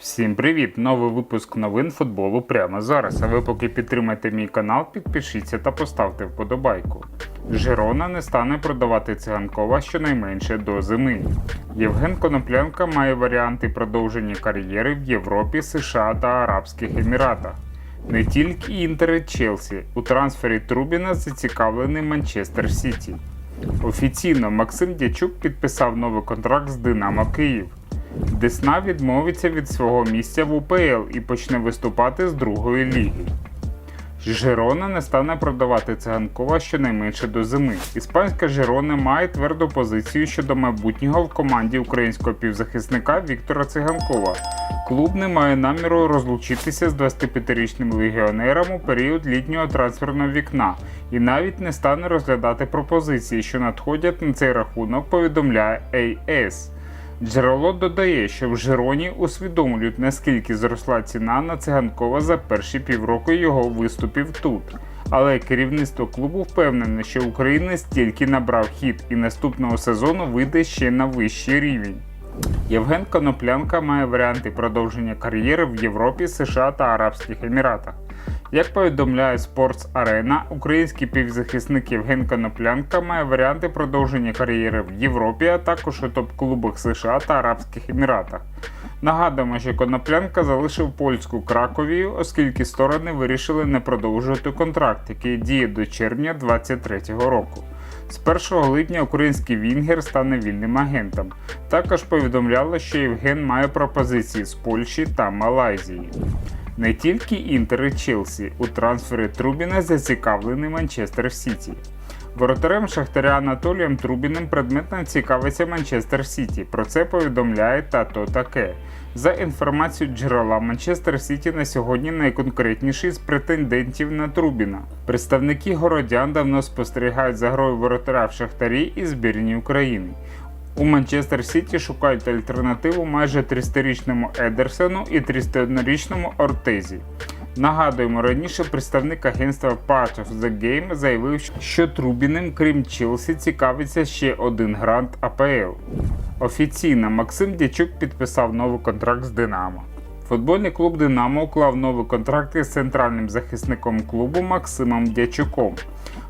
Всім привіт! Новий випуск новин футболу прямо зараз. А ви поки підтримайте мій канал, підпишіться та поставте вподобайку. Жирона не стане продавати циганкова щонайменше до зими. Євген Коноплянка має варіанти продовження кар'єри в Європі, США та Арабських Еміратах. Не тільки Інтер і Челсі. У трансфері Трубіна зацікавлений Манчестер Сіті. Офіційно Максим Дячук підписав новий контракт з Динамо Київ. Десна відмовиться від свого місця в УПЛ і почне виступати з другої ліги. Жирона не стане продавати циганкова щонайменше до зими. Іспанська Жирона має тверду позицію щодо майбутнього в команді українського півзахисника Віктора Циганкова. Клуб не має наміру розлучитися з 25-річним легіонером у період літнього трансферного вікна і навіть не стане розглядати пропозиції, що надходять на цей рахунок, повідомляє AS. Джерело додає, що в Жироні усвідомлюють, наскільки зросла ціна на циганкова за перші півроку його виступів тут. Але керівництво клубу впевнене, що українець тільки набрав хід і наступного сезону вийде ще на вищий рівень. Євген Коноплянка має варіанти продовження кар'єри в Європі, США та Арабських Еміратах. Як повідомляє Sports Arena, український півзахисник Євген Коноплянка має варіанти продовження кар'єри в Європі, а також у топ-клубах США та Арабських Еміратах. Нагадуємо, що Коноплянка залишив польську Краковію, оскільки сторони вирішили не продовжувати контракт, який діє до червня 2023 року. З 1 липня український Вінгер стане вільним агентом. Також повідомляло, що Євген має пропозиції з Польщі та Малайзії. Не тільки Інтер і Челсі у трансфері Трубіна зацікавлений Манчестер Сіті. Воротарем Шахтаря Анатолієм Трубіним предметно цікавиться Манчестер Сіті. Про це повідомляє тато таке. За інформацією джерела, Манчестер Сіті на сьогодні найконкретніший з претендентів на Трубіна. Представники городян давно спостерігають за грою воротаря в Шахтарі і збірні України. У Манчестер Сіті шукають альтернативу майже 300-річному Едерсону і 301-річному Ортезі. Нагадуємо, раніше представник агентства Part of the Game заявив, що Трубіним, крім Челсі, цікавиться ще один грант АПЛ. Офіційно Максим Дячук підписав новий контракт з Динамо. Футбольний клуб Динамо уклав новий контракт із центральним захисником клубу Максимом Дячуком.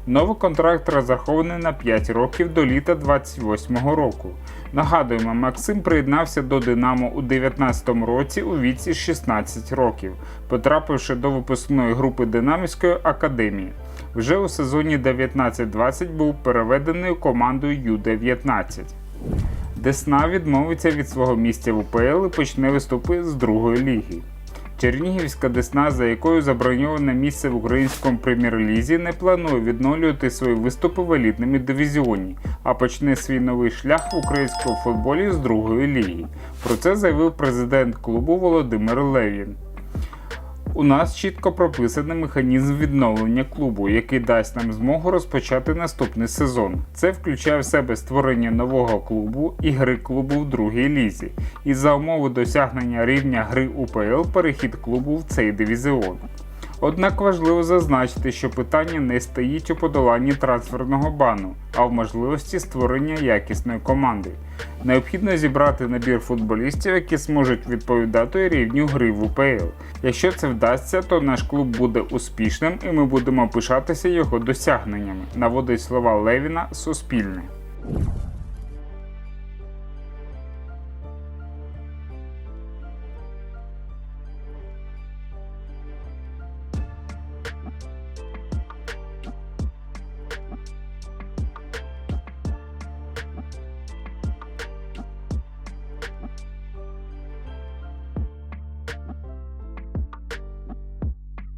Новий контракт розрахований на 5 років до літа 28 року. Нагадуємо, Максим приєднався до Динамо у 2019 році у віці 16 років, потрапивши до випускної групи Динамівської академії. Вже у сезоні 19-20 був переведений у команду Ю-19. Десна відмовиться від свого місця в УПЛ і почне виступи з другої ліги. Чернігівська Десна, за якою заброньоване місце в українському прем'єр-лізі, не планує відновлювати свої виступи в елітному дивізіоні, а почне свій новий шлях в українському футболі з другої ліги. Про це заявив президент клубу Володимир Левін. У нас чітко прописаний механізм відновлення клубу, який дасть нам змогу розпочати наступний сезон. Це включає в себе створення нового клубу і гри клубу в другій лізі, і за умови досягнення рівня гри УПЛ перехід клубу в цей дивізіон. Однак важливо зазначити, що питання не стоїть у подоланні трансферного бану, а в можливості створення якісної команди. Необхідно зібрати набір футболістів, які зможуть відповідати рівню гри в УПЛ. Якщо це вдасться, то наш клуб буде успішним і ми будемо пишатися його досягненнями, наводить слова Левіна Суспільне.